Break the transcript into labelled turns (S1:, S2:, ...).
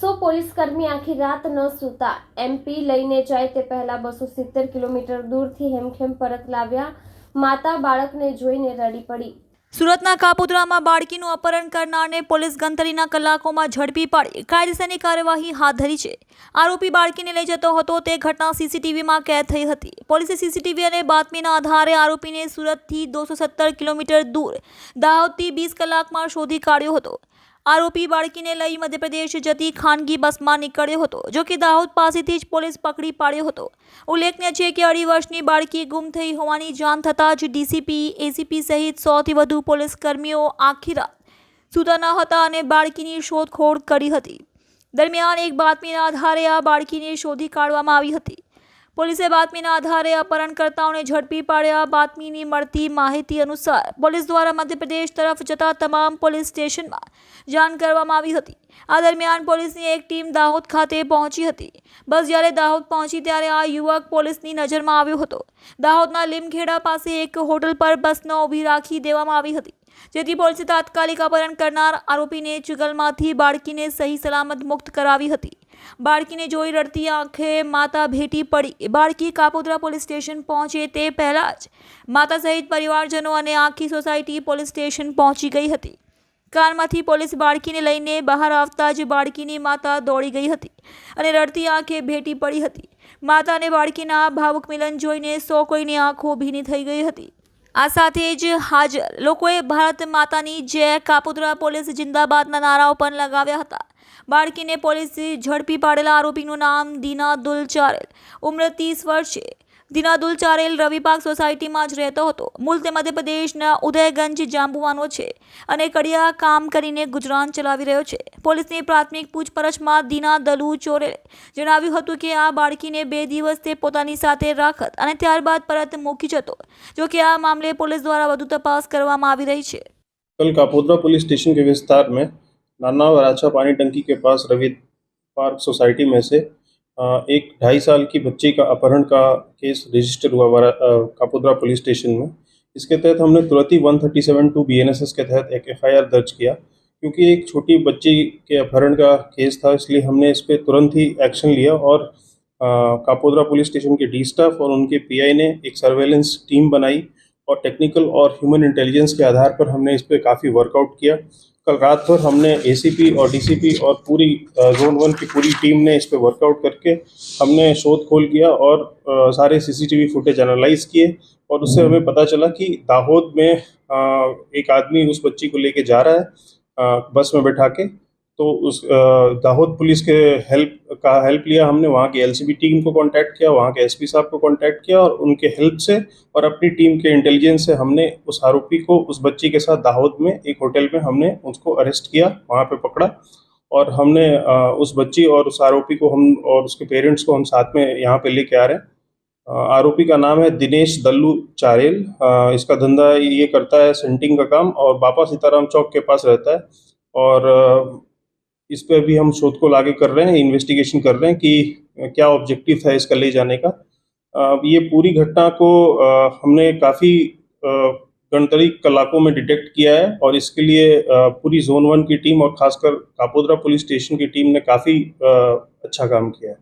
S1: સો પોલીસકર્મી આખી રાત ન સૂતા. એમપી લઈને જાય તે પહેલા બસો સિત્તેર કિલોમીટર દૂરથી હેમખેમ પરત લાવ્યા. માતા બાળકને જોઈને રડી પડી.
S2: સુરતના કાપોદ્રામાં બાળકીનું અપહરણ કરનારને પોલીસ ગણતરીના કલાકોમાં ઝડપી પાડી. કાયદેસરની કાર્યવાહી હાથ ધરી છે. આરોપી બાળકીને લઈ જતો હતો તે ઘટના સીસીટીવીમાં કેદ થઈ હતી. પોલીસે સીસીટીવી અને બાતમીના આધારે આરોપીને સુરતથી દોસો સત્તર કિલોમીટર દૂર, દાહોદથી વીસ કલાકમાં શોધી કાઢ્યો હતો. આરોપી બાળકીને લઈ મધ્યપ્રદેશ જતી ખાનગી બસમાં નીકળ્યો હતો, જો કે દાહોદ પાસેથી જ પોલીસ પકડી પાડ્યો હતો. ઉલ્લેખનીય છે કે અઢી વર્ષની બાળકી ગુમ થઈ હોવાની જાણ થતાં જ ડીસીપી, એસીપી સહિત સોથી વધુ પોલીસ કર્મીઓ આખી રાત સૂતા ન હતા અને બાળકીની શોધખોળ કરી હતી. દરમિયાન એક બાતમીના આધારે આ બાળકીને શોધી કાઢવામાં આવી હતી. પોલીસે બાતમીના આધારે અપહરણકર્તાઓને ઝડપી પાડ્યા. બાતમીની મળતી માહિતી અનુસાર પોલીસ દ્વારા મધ્યપ્રદેશ તરફ જતા તમામ પોલીસ સ્ટેશનમાં જાણ કરવામાં આવી હતી. આ દરમિયાન પોલીસની એક ટીમ દાહોદ ખાતે પહોંચી હતી. બસ જ્યારે દાહોદ પહોંચી ત્યારે આ યુવક પોલીસની નજરમાં આવ્યો હતો. દાહોદના લીમખેડા પાસે એક હોટલ પર બસનો ઊભી રાખી દેવામાં આવી હતી. જેથી પોલીસે તાત્કાલિક અપહરણ કરનાર આરોપીને ચુગલમાંથી બાળકીને સહી સલામત મુક્ત કરાવી હતી. બાળકીને જોઈ રડતી આંખે માતા ભેટી પડી. બાળકી કાપોદ્રા પોલીસ સ્ટેશન પહોંચે તે પહેલાં જ માતા સહિત પરિવારજનો અને આખી સોસાયટી પોલીસ સ્ટેશન પહોંચી ગઈ હતી. કારમાંથી પોલીસ બાળકીને લઈને બહાર આવતા જ બાળકીની માતા દોડી ગઈ હતી અને રડતી આંખે ભેટી પડી હતી. માતા અને બાળકીના ભાવુક મિલન જોઈને સો કોઈની આંખો ભીની થઈ ગઈ હતી. આ સાથે જ હાજર લોકોએ ભારત માતાની જય કાપોદ્રા પોલીસ જિંદાબાદના નારાઓ પણ લગાવ્યા હતા. બાળકીને પોલીસે ઝડપી પાડેલા આરોપીનું નામ દીનાદુલ ચારેલ ઉંમર ત્રીસ વર્ષ છે. દિનાદુલ ચારેલ રવિપાક સોસાયટીમાં જ રહેતો હતો. મૂળ તે મધ્યપ્રદેશના ઉદયગંજ જાંબુવાનો છે અને કડિયા કામ કરીને ગુજરાન ચલાવી રહ્યો છે. પોલીસની પ્રાથમિક પૂછપરછમાં દિના દલુ ચોરે જણાવ્યું હતું કે આ બાળકીને બે દિવસ તે પોતાની સાથે રાખત અને ત્યારબાદ પરત મૂકી જતો, જો કે આ મામલે પોલીસ દ્વારા વધુ તપાસ કરવામાં આવી રહી છે.
S3: કલ પોલીસ સ્ટેશન કે વિસ્તાર नाना वराछा पानी टंकी के पास रवि पार्क सोसाइटी में से एक ढाई साल की बच्ची का अपहरण का केस रजिस्टर हुआ कापोद्रा पुलिस स्टेशन में। इसके तहत हमने तुरंत ही one thirty seven two B N S S के तहत एक एफ़ आई आर दर्ज किया, क्योंकि एक छोटी बच्ची के अपहरण का केस था, इसलिए हमने इस पर तुरंत ही एक्शन लिया और कापोद्रा पुलिस स्टेशन के डी स्टाफ और उनके पीआई ने एक सर्वेलेंस टीम बनाई और टेक्निकल और ह्यूमन इंटेलिजेंस के आधार पर हमने इस पर काफ़ी वर्कआउट किया। कल रात भर हमने एसीपी और डीसीपी और पूरी जोन वन की पूरी टीम ने इस पर वर्कआउट करके हमने शोध खोल किया और अ, सारे सीसीटीवी फुटेज एनालाइज किए और उससे हमें पता चला कि दाहोद में एक आदमी उस बच्ची को लेके जा रहा है बस में बैठा के। तो उस दाहोद पुलिस के हेल्प का हेल्प लिया हमने, वहाँ की एलसीबी टीम को कांटेक्ट किया, वहाँ के एसपी साहब को कांटेक्ट किया और उनके हेल्प से और अपनी टीम के इंटेलिजेंस से हमने उस आरोपी को उस बच्ची के साथ दाहोद में एक होटल में हमने उसको अरेस्ट किया, वहाँ पे पकड़ा और हमने उस बच्ची और उस आरोपी को हम और उसके पेरेंट्स को हम साथ में यहाँ पे लेके आ रहे हैं। आरोपी का नाम है दिनेश दल्लू चारेल। इसका धंधा ये करता है सेंटिंग का काम और बापा सीताराम चौक के पास रहता है और इस पर भी हम शोध को आगे कर रहे हैं इन्वेस्टिगेशन कर रहे हैं कि क्या ऑब्जेक्टिव था इसका ले जाने का। ये पूरी घटना को हमने काफ़ी गणतरी कलाकों में डिटेक्ट किया है और इसके लिए पूरी जोन वन की टीम और खासकर कापोद्रा पुलिस स्टेशन की टीम ने काफ़ी अच्छा काम किया है।